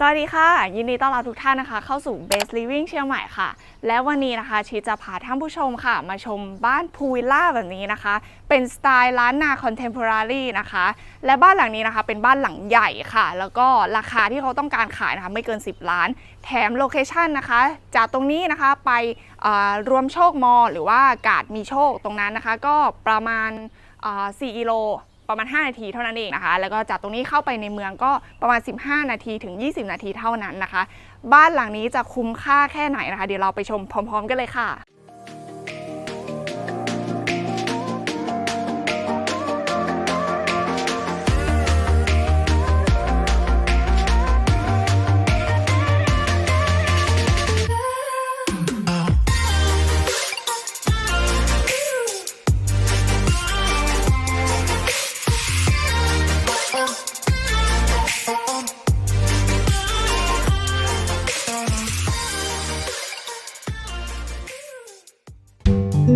สวัสดีค่ะ ยินดีต้อนรับทุกท่านนะคะ เข้าสู่ Base Living เชียงใหม่ค่ะ และวันนี้นะคะชีจะพาท่านผู้ชมค่ะ มาชมบ้านพูวิลล่าแบบนี้นะคะ เป็นสไตล์ล้านนาคอนเทม p o r a r y นะคะ และบ้านหลังนี้นะคะเป็นบ้านหลังใหญ่ค่ะ แล้วก็ราคาที่เขาต้องการขายนะคะไม่เกิน 10 ล้าน แถมโลเคชันนะคะ จากตรงนี้นะคะไปรวมโชคมอ หรือว่ากาดมีโชคตรงนั้นนะคะ ก็ประมาณเอ่อ4กิโล ประมาณ 5 นาทีเท่านั้นเองนะคะ แล้วก็จากตรงนี้เข้าไปในเมืองก็ประมาณ 15 นาทีถึง 20 นาทีเท่านั้นนะคะ บ้านหลังนี้จะคุ้มค่าแค่ไหนนะคะ เดี๋ยวเราไปชมพร้อม ๆ กันเลยค่ะ ต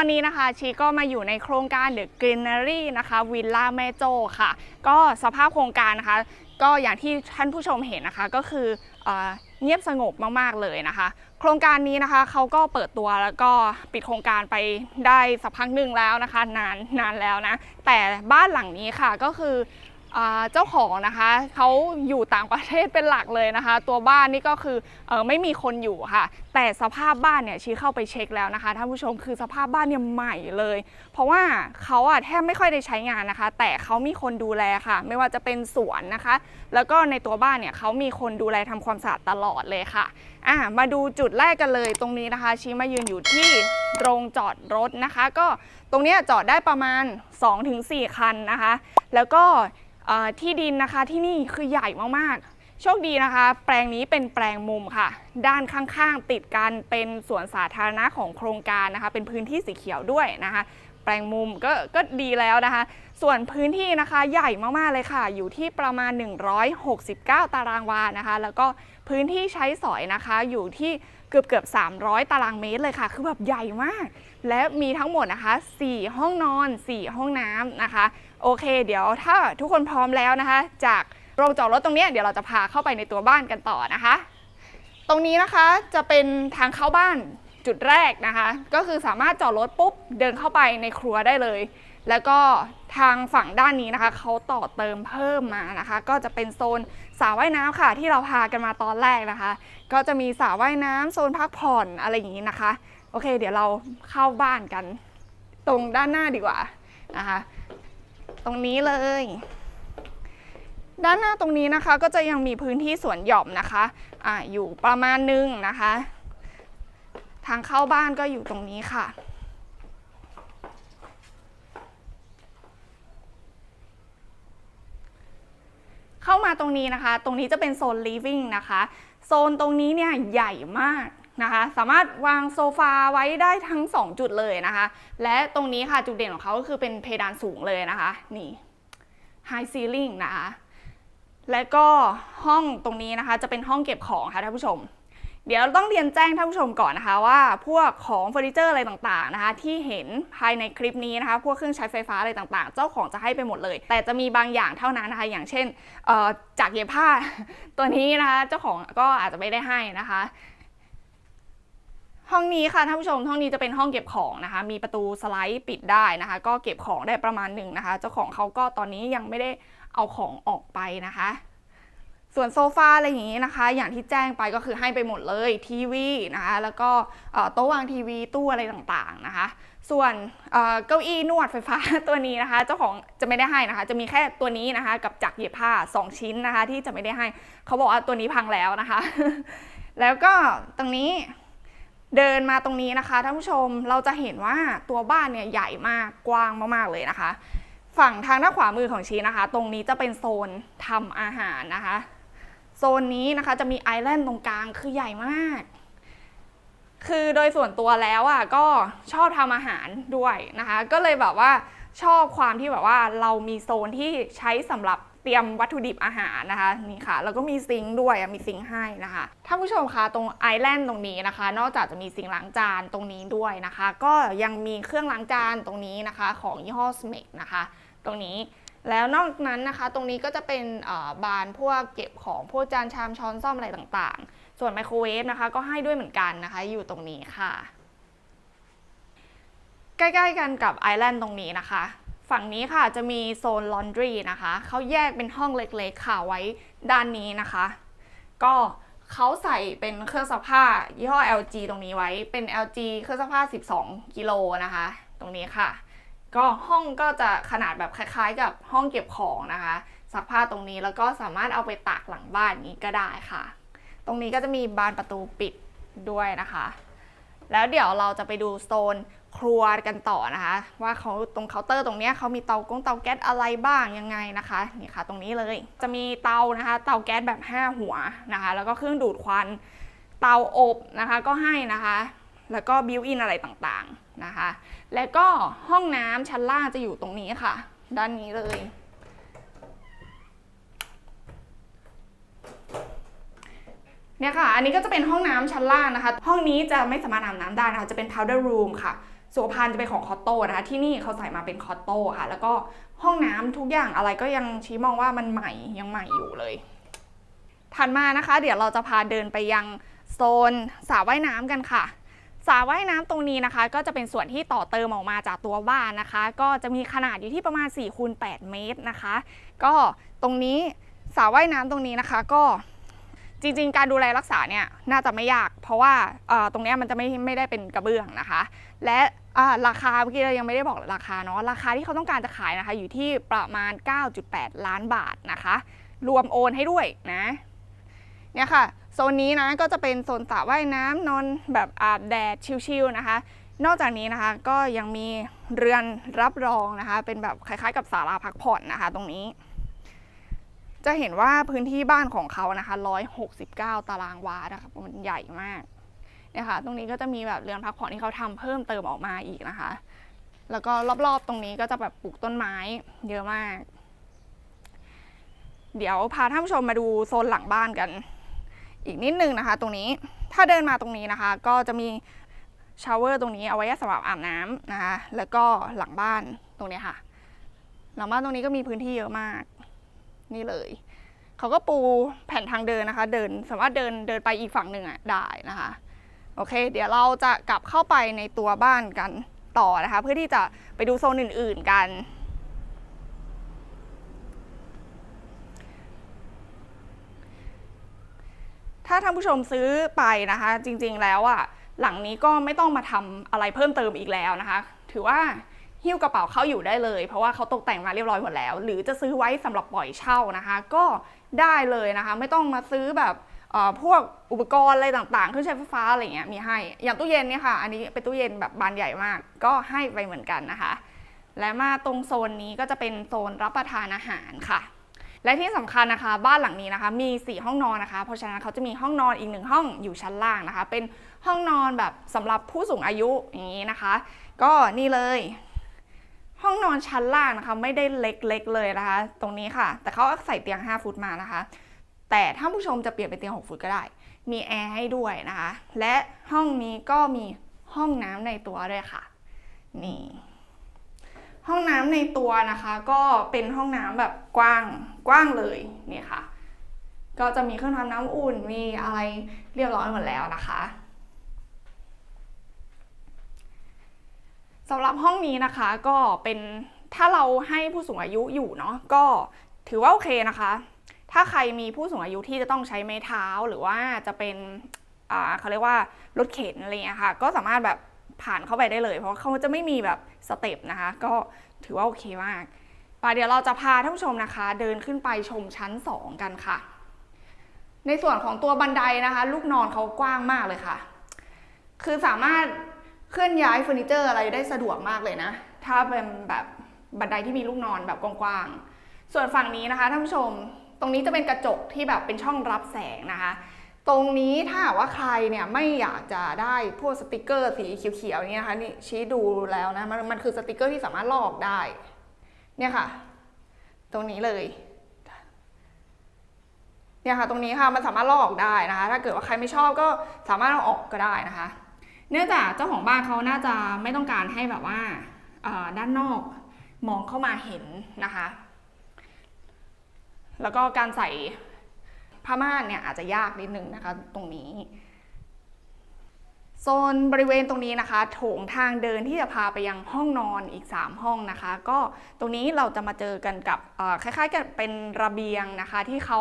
อนนี้นะคะชีก็มาอยู่ในโครงการ The Greenery นะคะวิลล่าแม่โจ้ค่ะ ก็สภาพโครงการนะคะ ก็อย่างที่ท่านผู้ชมเห็นนะคะก็คือเอเงียบสงบมาก ๆ เลยนะคะ โครงการนี้นะคะเขาก็เปิดตัวแล้วก็ปิดโครงการไปได้สักพักหนึ่งแล้วนะคะ นานนานแล้วนะ แต่บ้านหลังนี้ค่ะก็คือ เจ้าของนะคะเขาอยู่ต่างประเทศเป็นหลักเลยนะคะ ตัวบ้านนี่ก็คือออไม่มีคนอยู่ค่ะ แต่สภาพบ้านเนี่ยชี้เข้าไปเช็คแล้วนะคะท่านผู้ชมคือสภาพบ้านเนี่ยใหม่เลย เพราะว่าเขาอะแทบไม่ค่อยได้ใช้งานนะคะ แต่เขามีคนดูแลค่ะ ไม่ว่าจะเป็นสวนนะคะ แล้วก็ในตัวบ้านเนี่ยเขามีคนดูแลทำความสะอาดตลอดเลยค่ะอะมาดูจุดแรกกันเลยตรงนี้นะคะ ชี้มายืนอยู่ที่โรงจอดรถนะคะ ก็ตรงนี้จอดได้ประมาณ 2-4 คันนะคะ แล้วก็ ที่ดินนะคะที่นี่คือใหญ่มากๆ โชคดีนะคะ แปลงนี้เป็นแปลงมุมค่ะ ด้านข้างๆ ติดกันเป็นสวนสาธารณะของโครงการนะคะ เป็นพื้นที่สีเขียวด้วยนะคะ แปลงมุมก็ก็ดีแล้วนะคะ ส่วนพื้นที่นะคะใหญ่มากๆเลยค่ะ อยู่ที่ประมาณ 169 ตารางวานะคะ แล้วก็พื้นที่ใช้สอยนะคะอยู่ที่เกือบเกือบ300 ตารางเมตรเลยค่ะ คือแบบใหญ่มาก และมีทั้งหมดนะคะ 4 ห้องนอน 4 ห้องน้ำนะคะ โอเค เดี๋ยวถ้าทุกคนพร้อมแล้วนะคะ จากโรงจอดรถตรงนี้เดี๋ยวเราจะพาเข้าไปในตัวบ้านกันต่อนะคะ ตรงนี้นะคะจะเป็นทางเข้าบ้านจุดแรกนะคะ ก็คือสามารถจอดรถปุ๊บเดินเข้าไปในครัวได้เลย แล้วก็ทางฝั่งด้านนี้นะคะเขาต่อเติมเพิ่มมานะคะ ก็จะเป็นโซนสระว่ายน้ำค่ะ ที่เราพากันมาตอนแรกนะคะ ก็จะมีสระว่ายน้ำโซนพักผ่อนอะไรอย่างนี้นะคะ โอเค เดี๋ยวเราเข้าบ้านกัน ตรงด้านหน้าดีกว่านะคะ ตรงนี้เลย ด้านหน้าตรงนี้นะคะก็จะยังมีพื้นที่สวนหย่อมนะคะอะอยู่ประมาณนึงนะคะ ทางเข้าบ้านก็อยู่ตรงนี้ค่ะเข้ามาตรงนี้นะคะ ตรงนี้จะเป็นโซน living นะคะ โซนตรงนี้เนี่ยใหญ่มาก นะคะ สามารถวางโซฟาไว้ได้ทั้ง 2 จุดเลยนะคะ และตรงนี้ค่ะจุดเด่นของเขาก็คือเป็นเพดานสูงเลยนะคะ นี่ high ceiling นะคะ และก็ห้องตรงนี้นะคะจะเป็นห้องเก็บของค่ะท่านผู้ชม เดี๋ยวต้องเรียนแจ้งท่านผู้ชมก่อนนะคะว่าพวกของเฟอร์นิเจอร์อะไรต่างๆนะคะ ที่เห็นภายในคลิปนี้นะคะ พวกเครื่องใช้ไฟฟ้าอะไรต่างๆ เจ้าของจะให้ไปหมดเลย แต่จะมีบางอย่างเท่านั้นนะคะ อย่างเช่นจากเย็บผ้าตัวนี้นะคะ เจ้าของก็อาจจะไม่ได้ให้นะคะ ห้องนี้ค่ะท่านผู้ชมห้องนี้จะเป็นห้องเก็บของนะคะ มีประตูสไลด์ปิดได้นะคะ ก็เก็บของได้ประมาณหนึ่งนะคะ เจ้าของเขาก็ตอนนี้ยังไม่ได้เอาของออกไปนะคะ ส่วนโซฟาอะไรอย่างนี้นะคะ อย่างที่แจ้งไปก็คือให้ไปหมดเลยทีวีนะคะ แล้วก็โต๊ะวางทีวีตู้อะไรต่างๆนะคะ ส่วนเอ่อเก้าอี้นวดไฟฟ้าตัวนี้นะคะ เจ้าของจะไม่ได้ให้นะคะ จะมีแค่ตัวนี้นะคะ กับจักรเย็บผ้า 2 ชิ้นนะคะ ที่จะไม่ได้ให้เขาบอกว่าตัวนี้พังแล้วนะคะ แล้วก็ตรงนี้ เดินมาตรงนี้นะคะท่านผู้ชมเราจะเห็นว่าตัวบ้านเนี่ยใหญ่มากกว้างมากๆเลยนะคะ ฝั่งทางด้านขวามือของชีนะคะ ตรงนี้จะเป็นโซนทำอาหารนะคะ โซนนี้นะคะจะมีไอแลนด์ตรงกลางคือใหญ่มาก คือโดยส่วนตัวแล้วอะก็ชอบทำอาหารด้วยนะคะ ก็เลยแบบว่าชอบความที่แบบว่าเรามีโซนที่ใช้สำหรับ เตรียมวัตถุดิบอาหารนะคะนี่ค่ะแล้วก็มีซิงค์ด้วยมีซิงค์ให้นะคะท่านผู้ชมคะตรงไอแลนด์ตรงนี้นะคะ นอกจากจะมีซิงค์ล้างจานตรงนี้ด้วยนะคะ ก็ยังมีเครื่องล้างจานตรงนี้นะคะ ของยี่ห้อสเมกนะคะ ตรงนี้แล้วนอกนั้นนะคะ ตรงนี้ก็จะเป็นบานพวกเก็บของพวกจานชามช้อนซ่อมอะไรต่างๆ ส่วนไมโครเวฟนะคะ ก็ให้ด้วยเหมือนกันนะคะ อยู่ตรงนี้ค่ะ ใกล้ ๆ กันกับไอแลนด์ตรงนี้นะคะ ฝั่งนี้ค่ะจะมีโซนลอนดรีนะคะเขาแยกเป็นห้องเล็กๆค่ะไว้ด้านนี้นะคะ ก็เขาใส่เป็นเครื่องซักผ้ายี่ห้อ LG ตรงนี้ไว้เป็น LG เครื่องซักผ้า 12 กิโลนะคะ ตรงนี้ค่ะ ก็ห้องก็จะขนาดแบบคล้ายๆ กับห้องเก็บของนะคะซักผ้าตรงนี้แล้วก็สามารถเอาไปตากหลังบ้านนี้ก็ได้ค่ะ ตรงนี้ก็จะมีบานประตูปิดด้วยนะคะ แล้วเดี๋ยวเราจะไปดูโซนครัวกันต่อนะคะ ว่าเขาตรงเคาน์เตอร์ตรงนี้เขามีเตากงเตาแก๊สอะไรบ้างยังไงนะคะนี่ค่ะ ตรงนี้เลย จะมีเตานะคะ เตาแก๊สแบบ 5 หัวนะคะ แล้วก็เครื่องดูดควัน เตาอบนะคะก็ให้นะคะ แล้วก็บิวอินอะไรต่างๆนะคะ แล้วก็ห้องน้ำชั้นล่างจะอยู่ตรงนี้ค่ะ ด้านนี้เลย เนี่ยค่ะ อันนี้ก็จะเป็นห้องน้ำชั้นล่างนะคะ ห้องนี้จะไม่สามารถอาบน้ำได้นะคะ จะเป็น powder room ค่ะสุขภัณฑ์จะเป็นของคอตโต้นะคะ ที่นี่เขาใส่มาเป็นคอตโต้ค่ะ แล้วก็ห้องน้ำทุกอย่างอะไรก็ยังชี้มองว่ามันใหม่ยังใหม่อยู่เลย ถัดมานะคะ เดี๋ยวเราจะพาเดินไปยังโซนสระว่ายน้ำกันค่ะสระว่ายน้ำตรงนี้นะคะ ก็จะเป็นส่วนที่ต่อเติมออกมาจากตัวบ้านนะคะ ก็จะมีขนาดอยู่ที่ประมาณ4คูณ8เมตรนะคะ ก็ตรงนี้สระว่ายน้ำตรงนี้นะคะ ก็ จริงๆ การดูแลรักษาเนี่ยน่าจะไม่ยาก เพราะว่าตรงนี้มันจะไม่ไม่ได้เป็นกระเบื้องนะคะ และราคาเมื่อกี้เรายังไม่ได้บอกราคาเนาะราคาที่เขาต้องการจะขายนะคะ อยู่ที่ประมาณ 9.8 ล้านบาทนะคะ รวมโอนให้ด้วยนะเนี่ยค่ะโซนนี้นะก็จะเป็นโซนสระว่ายน้ำนอนแบบอาบแดดชิลๆนะคะ นอกจากนี้นะคะก็ยังมีเรือนรับรองนะคะ เป็นแบบคล้ายๆ กับศาลาพักผ่อนนะคะ ตรงนี้ จะเห็นว่าพื้นที่บ้านของเขานะคะ 169 ตารางวานะคะมันใหญ่มากนี่ยค่ะตรงนี้ก็จะมีแบบเรือนพักผ่อนที่เขาทำเพิ่มเติมออกมาอีกนะคะ แล้วก็รอบๆตรงนี้ก็จะแบบปลูกต้นไม้เยอะมาก เดี๋ยวพาท่านผู้ชมมาดูโซนหลังบ้านกัน อีกนิดนึงนะคะ ตรงนี้ถ้าเดินมาตรงนี้นะคะ ก็จะมีชาวเวอร์ตรงนี้เอาไว้สำหรับอาบน้ำนะคะ แล้วก็หลังบ้านตรงนี้ค่ะ หลังบ้านตรงนี้ก็มีพื้นที่เยอะมาก นี่เลยเขาก็ปูแผ่นทางเดินนะคะ เดินสามารถเดินเดินไปอีกฝั่งหนึ่งอะได้นะคะโอเค เดี๋ยวเราจะกลับเข้าไปในตัวบ้านกันต่อนะคะ เพื่อที่จะไปดูโซนอื่น ๆกัน ถ้าท่านผู้ชมซื้อไปนะคะ จริงๆแล้วอะหลังนี้ก็ไม่ต้องมาทำอะไรเพิ่มเติมอีกแล้วนะคะ ถือว่า หิ้วกระเป๋าเข้าอยู่ได้เลย เพราะว่าเขาตกแต่งมาเรียบร้อยหมดแล้ว หรือจะซื้อไว้สำหรับปล่อยเช่านะคะ ก็ได้เลยนะคะ ไม่ต้องมาซื้อแบบพวกอุปกรณ์อะไรต่างๆเครื่องใช้ไฟฟ้าอะไรเงี้ยมีให้อย่างตู้เย็นเนี่ยค่ะ อันนี้เป็นตู้เย็นแบบบานใหญ่มาก ก็ให้ไปเหมือนกันนะคะ และมาตรงโซนนี้ก็จะเป็นโซนรับประทานอาหารค่ะ และที่สำคัญนะคะ บ้านหลังนี้นะคะ มี 4 ห้องนอนนะคะ เพราะฉะนั้นเขาจะมีห้องนอนอีกหนึ่งห้องอยู่ชั้นล่างนะคะ เป็นห้องนอนแบบสำหรับผู้สูงอายุอย่างนี้นะคะ ก็นี่เลย ห้องนอนชั้นล่างนะคะ ไม่ได้เล็กๆเลยนะคะ ตรงนี้ค่ะ แต่เขาใส่เตียง 5 ฟุตมานะคะ แต่ถ้าผู้ชมจะเปลี่ยนเป็นเตียง 6 ฟุตก็ได้ มีแอร์ให้ด้วยนะคะ และห้องนี้ก็มีห้องน้ำในตัวด้วยค่ะ นี่ ห้องน้ำในตัวนะคะ ก็เป็นห้องน้ำแบบกว้างกว้างเลยนี่ค่ะ ก็จะมีเครื่องทำน้ำอุ่นมีอะไรเรียบร้อยหมดแล้วนะคะ สำหรับห้องนี้นะคะก็เป็นถ้าเราให้ผู้สูงอายุอยู่เนาะก็ถือว่าโอเคนะคะ ถ้าใครมีผู้สูงอายุที่จะต้องใช้ไม้เท้าหรือว่าจะเป็นอ่าเขาเรียกว่ารถเข็นอะไรเงี้ยค่ะ ก็สามารถแบบผ่านเข้าไปได้เลย เพราะเขาจะไม่มีแบบสเต็ปนะคะ ก็ถือว่าโอเคมากป่ะเดี๋ยวเราจะพาท่านผู้ชมนะคะ เดินขึ้นไปชมชั้น 2 กันค่ะ ในส่วนของตัวบันไดนะคะ ลูกนอนเขากว้างมากเลยค่ะ คือสามารถ เคลื่อนย้ายเฟอร์นิเจอร์อะไรได้สะดวกมากเลยนะ ถ้าเป็นแบบบันไดที่มีลูกนอนแบบกว้างๆ ส่วนฝั่งนี้นะคะท่านผู้ชม ตรงนี้จะเป็นกระจกที่แบบเป็นช่องรับแสงนะคะ ตรงนี้ถ้าว่าใครเนี่ยไม่อยากจะได้พวกสติกเกอร์สีเขียวๆอย่างนี้นะคะนี่ชี้ดูแล้วนะมันมันคือสติกเกอร์ที่สามารถลอกได้ เนี่ยค่ะ ตรงนี้เลยเนี่ยค่ะตรงนี้ค่ะมันสามารถลอกออกได้นะคะ ถ้าเกิดว่าใครไม่ชอบก็สามารถเอาออกก็ได้นะคะ เนื่องจากเจ้าของบ้านเขาน่าจะไม่ต้องการให้แบบว่าด้านนอกมองเข้ามาเห็นนะคะ แล้วก็การใส่ผ้าม่านเนี่ยอาจจะยากนิดนึงนะคะตรงนี้ โซนบริเวณตรงนี้นะคะ โถงทางเดินที่จะพาไปยังห้องนอนอีก 3 ห้องนะคะ ก็ตรงนี้เราจะมาเจอกันกับคล้ายๆ กับเป็นระเบียงนะคะ ที่เขา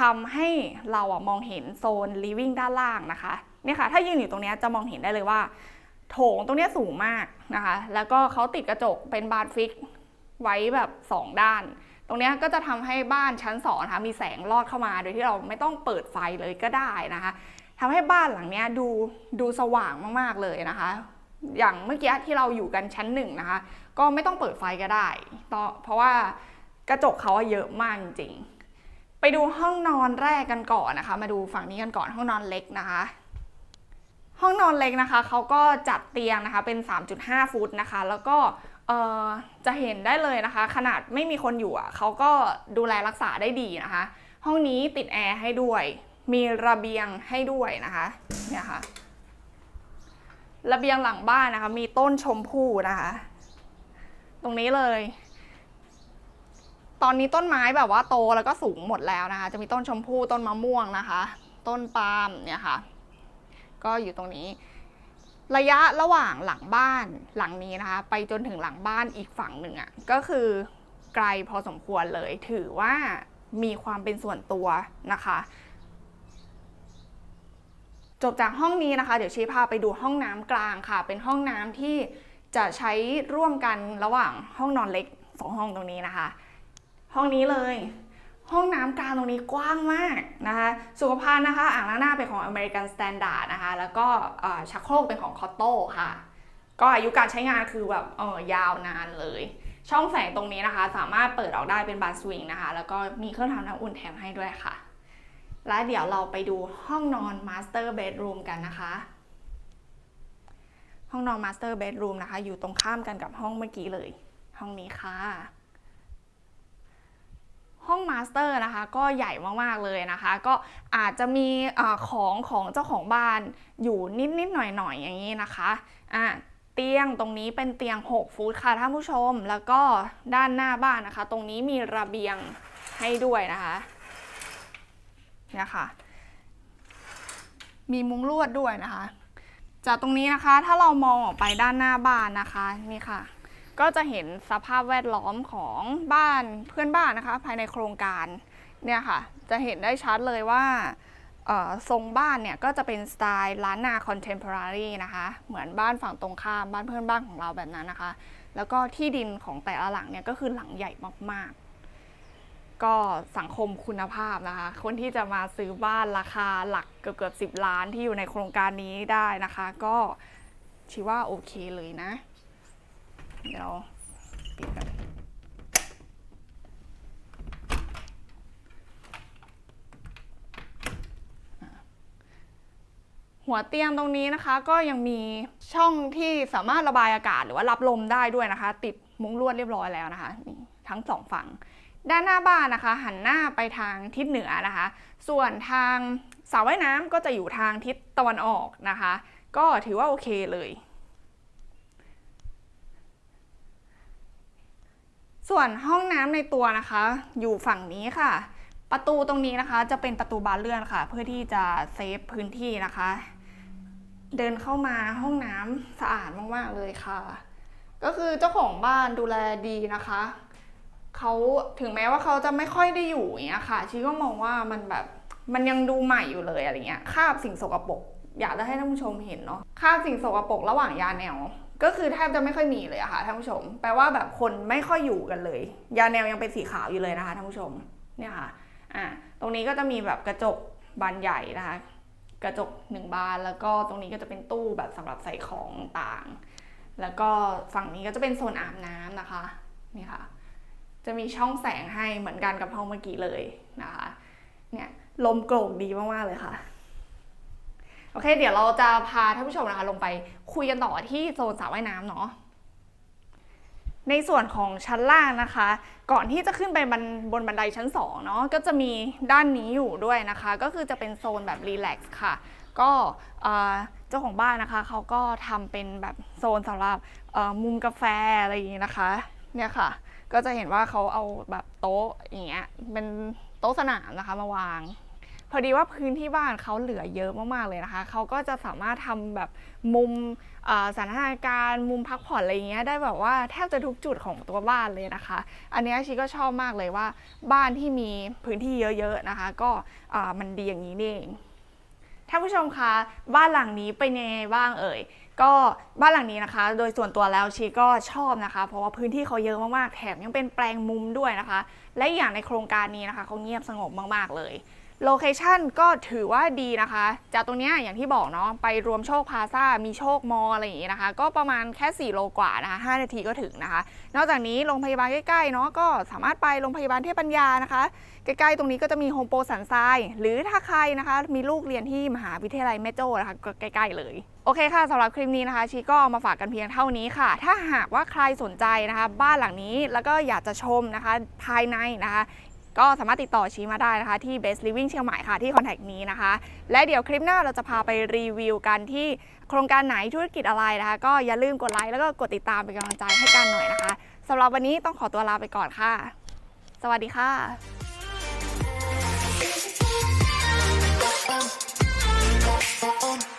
ทำให้เราอะมองเห็นโซน living ด้านล่างนะคะเนี่ยค่ะ ถ้ายืนอยู่ตรงนี้จะมองเห็นได้เลยว่า โถงตรงนี้สูงมากนะคะ แล้วก็เขาติดกระจกเป็นบานฟิกไว้แบบ 2 ด้าน ตรงนี้ก็จะทำให้บ้านชั้นสองนะคะมีแสงลอดเข้ามาโดยที่เราไม่ต้องเปิดไฟเลยก็ได้นะคะ ทำให้บ้านหลังเนี้ยดูดูสว่างมากๆเลยนะคะ อย่างเมื่อกี้ที่เราอยู่กันชั้นหนึ่งนะคะ ก็ไม่ต้องเปิดไฟก็ได้เพราะว่ากระจกเขาเยอะมากจริงๆไปดูห้องนอนแรกกันก่อนนะคะ มาดูฝั่งนี้กันก่อนห้องนอนเล็กนะคะ ห้องนอนเล็กนะคะเขาก็จัดเตียงนะคะเป็น 3.5 ฟุตนะคะ แล้วก็จะเห็นได้เลยนะคะ ขนาดไม่มีคนอยู่อะเขาก็ดูแลรักษาได้ดีนะคะ ห้องนี้ติดแอร์ให้ด้วย มีระเบียงให้ด้วยนะคะเนี่ยค่ะระเบียงหลังบ้านนะคะ มีต้นชมพู่นะคะ ตรงนี้เลย ตอนนี้ต้นไม้แบบว่าโตแล้วก็สูงหมดแล้วนะคะ จะมีต้นชมพู่ต้นมะม่วงนะคะ ต้นปาล์มเนี่ยค่ะ ก็อยู่ตรงนี้ ระยะระหว่างหลังบ้านหลังนี้นะคะ ไปจนถึงหลังบ้านอีกฝั่งหนึ่งอะ่ะก็คือไกลพอสมควรเลย ถือว่ามีความเป็นส่วนตัวนะคะ จบจากห้องนี้นะคะ เดี๋ยวชี้พาไปดูห้องน้ำกลางค่ะ เป็นห้องน้ำที่จะใช้ร่วมกันระหว่างห้องนอนเล็กสองห้องตรงนี้นะคะ ห้องนี้เลย ห้องน้ำกลางตรงนี้กว้างมากนะคะ สุขภัณฑ์นะคะ อ่างล้างหน้าเป็นของ American Standard นะคะ แล้วก็ชักโครกเป็นของ Cotto ค่ะ ก็อายุการใช้งานคือแบบเออยาวนานเลย ช่องแสงตรงนี้นะคะ สามารถเปิดออกได้เป็นบานสวิงนะคะ แล้วก็มีเครื่องทำน้ำอุ่นแถมให้ด้วยค่ะ และเดี๋ยวเราไปดูห้องนอน Master Bedroom กันนะคะ ห้องนอน Master Bedroom นะคะ อยู่ตรงข้ามกันกับห้องเมื่อกี้เลย ห้องนี้ค่ะ ห้องมาสเตอร์นะคะ ก็ใหญ่มากๆเลยนะคะ ก็อาจจะมีอของของเจ้าของบ้านอยู่นิดๆหน่อยๆอย่างนี้นะคะอะเตียงตรงนี้เป็นเตียง 6 ฟุตค่ะท่านผู้ชม แล้วก็ด้านหน้าบ้านนะคะ ตรงนี้มีระเบียงให้ด้วยนะคะ เนี่ยค่ะ มีมุ้งลวดด้วยนะคะ จากตรงนี้นะคะถ้าเรามองออกไปด้านหน้าบ้านนะคะนี่ค่ะ ก็จะเห็นสภาพแวดล้อมของบ้านเพื่อนบ้านนะคะ ภายในโครงการเนี่ยค่ะ จะเห็นได้ชัดเลยว่าทรงบ้านเนี่ยก็จะเป็นสไตล์ล้านนาคอนเทม p o r a r y นะคะ เหมือนบ้านฝั่งตรงข้ามบ้านเพื่อนบ้านของเราแบบนั้นนะคะ แล้วก็ที่ดินของแต่ละหลังเนี่ยก็คือหลังใหญ่มากๆ ก็สังคมคุณภาพนะคะ คนที่จะมาซื้อบ้านราคาหลักเกือบเกือบสิบล้านที่อยู่ในโครงการนี้ได้นะคะ ก็ชิว่าโอเคเลยนะ เดี๋ยวปิดกันหัวเตียงตรงนี้นะคะก็ยังมีช่องที่สามารถระบายอากาศหรือว่ารับลมได้ด้วยนะคะ ติดมุ้งลวดเรียบร้อยแล้วนะคะทั้งสองฝั่ง ด้านหน้าบ้านนะคะ หันหน้าไปทางทิศเหนือนะคะ ส่วนทางสระว่ายน้ำก็จะอยู่ทางทิศตะวันออกนะคะ ก็ถือว่าโอเคเลย ส่วนห้องน้ำในตัวนะคะ อยู่ฝั่งนี้ค่ะ ประตูตรงนี้นะคะ จะเป็นประตูบานเลื่อนค่ะ เพื่อที่จะเซฟพื้นที่นะคะ เดินเข้ามาห้องน้ำสะอาดมากๆเลยค่ะ ก็คือเจ้าของบ้านดูแลดีนะคะ เขาถึงแม้ว่าเขาจะไม่ค่อยได้อยู่อย่างเงี้ยค่ะชีก็มองว่ามันแบบมันยังดูใหม่อยู่เลยอะไรเงี้ยคาบสิ่งสกปรกอยากจะให้ท่านผู้ชมเห็นเนาะคาบสิ่งสกปรกระหว่างยาแนว ก็คือแทบจะไม่ค่อยมีเลยอะค่ะท่านผู้ชม แปลว่าแบบคนไม่ค่อยอยู่กันเลย ยาแนวยังเป็นสีขาวอยู่เลยนะคะท่านผู้ชมเนี่ยค่ะอ่าตรงนี้ก็จะมีแบบกระจกบานใหญ่นะคะกระจกหนึ่งบานแล้วก็ตรงนี้ก็จะเป็นตู้แบบสำหรับใส่ของต่าง แล้วก็ฝั่งนี้ก็จะเป็นโซนอาบน้ำนะคะนี่ค่ะ จะมีช่องแสงให้เหมือนกันกับห้องเมื่อกี้เลยนะคะเนี่ยลมโกรกดีมาก ๆ เลยค่ะ โอเค เดี๋ยวเราจะพาท่านผู้ชมนะคะลงไปคุยกันต่อที่โซนสระว่ายน้ำเนาะในส่วนของชั้นล่างนะคะ ก่อนที่จะขึ้นไปบนบนบันไดชั้น2เนาะก็จะมีด้านนี้อยู่ด้วยนะคะ ก็คือจะเป็นโซนแบบรีแลกซ์ค่ะ ก็เจ้าของบ้านนะคะเขาก็ทำเป็นแบบโซนสำหรับมุมกาแฟอะไรอย่างนี้นะคะ เนี่ยค่ะ ก็จะเห็นว่าเขาเอาแบบโต๊ะอย่างเงี้ยเป็นโต๊ะสนามนะคะมาวาง พอดีว่าพื้นที่บ้านเขาเหลือเยอะมากๆเลยนะคะเขาก็จะสามารถทำแบบมุมสถานการณ์มุมพักผ่อนอะไรเงี้ยได้แบบว่าแทบจะทุกจุดของตัวบ้านเลยนะคะ อันนี้ชีก็ชอบมากเลยว่าบ้านที่มีพื้นที่เยอะๆนะคะ ก็มันดีอย่างนี้นี่เองท่านผู้ชมคะบ้านหลังนี้เป็นยังไงบ้างเอ่ย ก็บ้านหลังนี้นะคะ โดยส่วนตัวแล้วชีก็ชอบนะคะ เพราะว่าพื้นที่เขาเยอะมากๆ แถมยังเป็นแปลงมุมด้วยนะคะ และอีกอย่างในโครงการนี้นะคะเขาเงียบสงบมากๆเลย โลเคชันก็ถือว่าดีนะคะ จากตรงนี้อย่างที่บอกเนาะไปรวมโชคพาซามีโชคมออะไรอย่างงี้นะคะ ก็ประมาณแค่ 4 โลกว่านะคะ5นาทีก็ถึงนะคะ นอกจากนี้โรงพยาบาลใกล้ๆเนาะก็สามารถไปโรงพยาบาลเทพปัญญานะคะ ใกล้ๆตรงนี้ก็จะมีโฮมโปรสันทรายหรือถ้าใครนะคะ มีลูกเรียนที่มหาวิทยาลัยแม่โจ้นะคะก็ใกล้ๆเลยโอเคค่ะสำหรับคลิปนี้นะคะชีก็มาฝากกันเพียงเท่านี้ค่ะ ถ้าหากว่าใครสนใจนะคะ บ้านหลังนี้แล้วก็อยากจะชมนะคะภายในนะคะ ก็สามารถติดต่อชี้มาได้นะคะ ที่ Best Living เชียงใหม่ค่ะที่คอนแทคนี้นะคะ และเดี๋ยวคลิปหน้าเราจะพาไปรีวิวกันที่โครงการไหนธุรกิจอะไรนะคะ ก็อย่าลืมกดไลค์แล้วก็กดติดตามเป็นกำลังใจให้กันหน่อยนะคะสำหรับวันนี้ต้องขอตัวลาไปก่อนค่ะ สวัสดีค่ะ Oh,